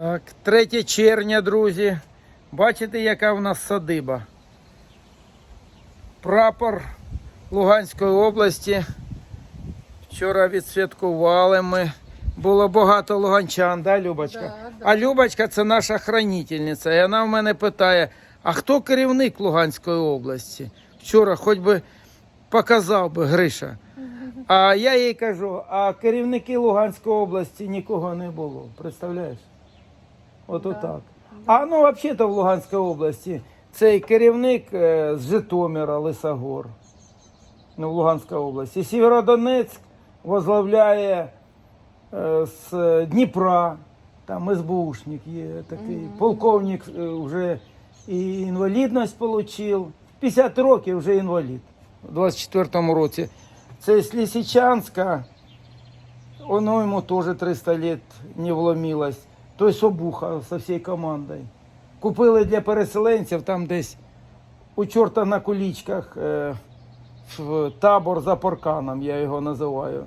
Так, 3 червня, друзі. Бачите, яка в нас садиба. Прапор Луганської області. Вчора відсвяткували ми. Було багато луганчан, да, Любочка? Да, да. А Любочка це наша хранительниця. І вона в мене питає: а хто керівник Луганської області? Вчора хоч би показав би Гриша. А я їй кажу: а керівники Луганської області нікого не було. Представляєш? От отак. А ну, взагалі-то в Луганській області цей керівник е, з Житомира Лисогор. Ну, в Луганській області. Сєвєродонецьк возглавляє е, з Дніпра. Там СБУшник є такий. Полковник е, вже і інвалідність отримав. 50 років вже інвалід. У 24-му році. Це з Лисичанська. Оно ему тоже 300 лет не вломилось. Той Собуха со всією командою. Купили для переселенців там десь у чорта на кулічках е, в табор за парканом, я його називаю.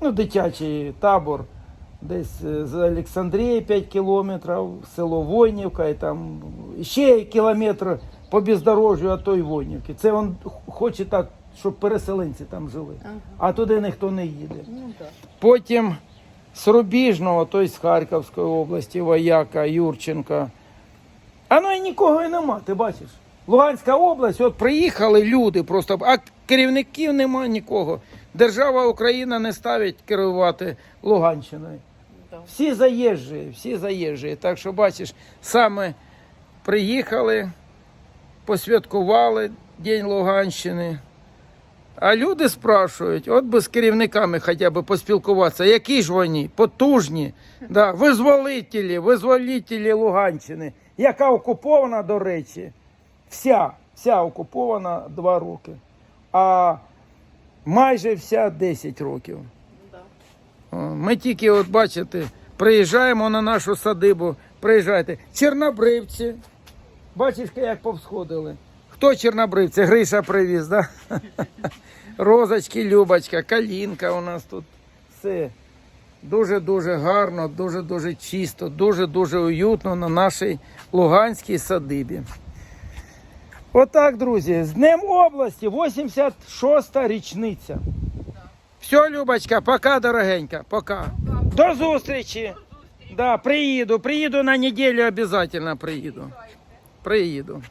Ну, дитячий табор. Десь е, з Олександрії 5 кілометрів, село Войнівка, і там ще кілометр по бездорожжю, а то й Войнівки. Це він хоче так, щоб переселенці там жили. Ага. А туди ніхто не їде. Ну так. Потім з Рубіжного, той з Харківської області, вояка Юрченка. А ну і нікого і нема, ти бачиш. Луганська область, от приїхали люди просто, а керівників нема нікого. Держава Україна не ставить керувати Луганщиною. Всі заїжджі, всі заїжджі. Так що бачиш, саме приїхали, посвяткували День Луганщини. А люди спрашують, от би з керівниками хоча б поспілкуватися, які ж вони, потужні, да, визволителі, визволителі Луганщини, яка окупована, до речі, вся, вся окупована два роки, а майже вся 10 років. Ми тільки, от бачите, приїжджаємо на нашу садибу, приїжджайте. Чорнобривці. Бачиш, як повсходили. Хто чорнобривці? Гриша привіз, да? Розочки, Любочка, калінка у нас тут. Все. Дуже-дуже гарно, дуже-дуже чисто, дуже-дуже уютно на нашій Луганській садибі. Отак, друзі, з Днем області, 86-та річниця. Все, Любочка, пока, дорогенька, пока. До зустрічі. Да, приїду, приїду на неділю обов'язково приїду. Приїду.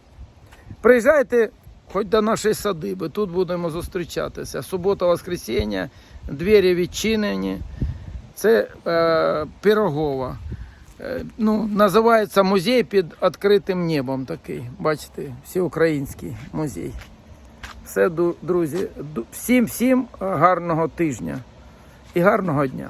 Приїжджайте хоч до нашої садиби, тут будемо зустрічатися. Субота, воскресіння, двері відчинені. Це е, Пирогова. Е, ну, називається музей під відкритим небом такий. Бачите, всеукраїнський музей. Все, друзі, всім всім гарного тижня і гарного дня.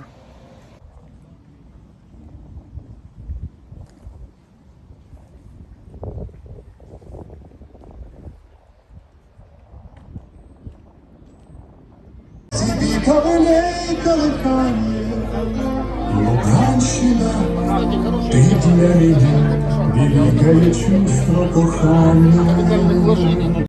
Луганщина, ти для мене великое чувство кохання.